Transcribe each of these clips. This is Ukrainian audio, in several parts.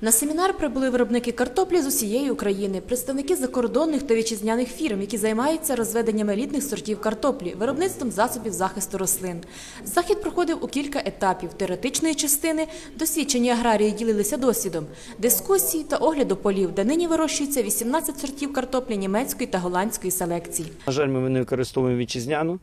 На семінар прибули виробники картоплі з усієї України, представники закордонних та вітчизняних фірм, які займаються розведенням елітних сортів картоплі, виробництвом засобів захисту рослин. Захід проходив у кілька етапів теоретичної частини, досвідчені аграрії ділилися досвідом, дискусії та огляду полів, де нині вирощується 18 сортів картоплі німецької та голландської селекції. На жаль, ми не використовуємо вітчизняну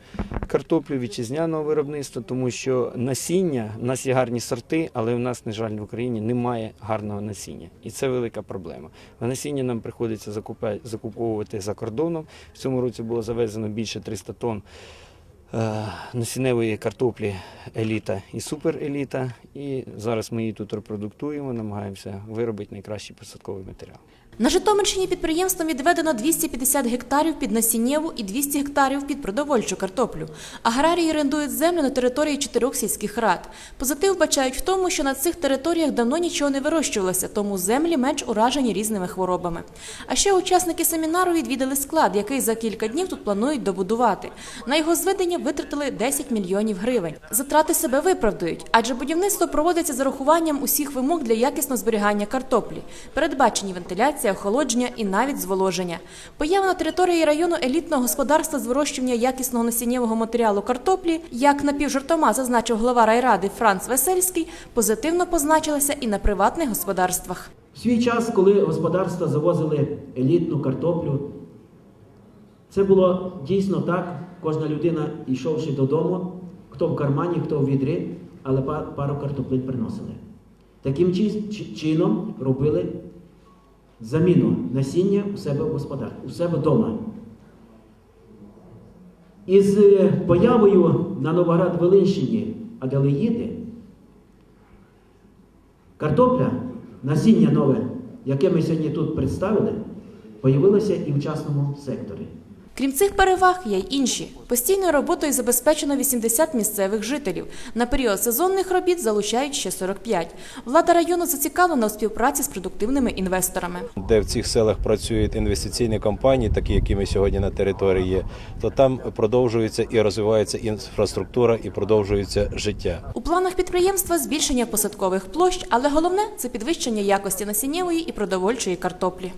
картоплю вітчизняного виробництва, тому що насіння в нас є гарні сорти, але в нас, на жаль, в Україні немає гарного насіння, і це велика проблема. А насіння нам приходиться закуповувати за кордоном. В цьому році було завезено більше 300 тонн е, насінневої картоплі еліта і супереліта. І зараз ми її тут репродуктуємо, намагаємося виробити найкращий посадковий матеріал. На Житомирщині підприємством відведено 250 гектарів під насіннєву і 200 гектарів під продовольчу картоплю. Аграрії орендують землю на території чотирьох сільських рад. Позитив бачають в тому, що на цих територіях давно нічого не вирощувалося, тому землі менш уражені різними хворобами. А ще учасники семінару відвідали склад, який за кілька днів тут планують добудувати. На його зведення витратили 10 мільйонів гривень. Затрати себе виправдують, адже будівництво проводиться з урахуванням усіх вимог для якісного зберігання картоплі, передбачені вентиляція, охолодження і навіть зволоження. Поява на території району елітного господарства з вирощування якісного насіннєвого матеріалу картоплі, як напівжартома зазначив глава райради Франц Весельський, позитивно позначилася і на приватних господарствах. В свій час, коли господарства завозили елітну картоплю, це було дійсно так. Кожна людина, йшовши додому, хто в кармані, хто в відрі, але пару картоплин приносили. Таким чи- чи- чином робили заміну насіння у себе в господарстві, у себе вдома. Із е, появою на Новоград-Волинщині Аделеїди Картопля, насіння нове, яке ми сьогодні тут представили, появилося і в частному секторі. Крім цих переваг, є й інші. Постійною роботою забезпечено 80 місцевих жителів. На період сезонних робіт залучають ще 45. Влада району зацікавлена у співпраці з продуктивними інвесторами. де в цих селах працюють інвестиційні компанії, такі які ми сьогодні на території є, то там продовжується і розвивається інфраструктура, і продовжується життя. У планах підприємства збільшення посадкових площ, але головне це підвищення якості насіннєвої і продовольчої картоплі.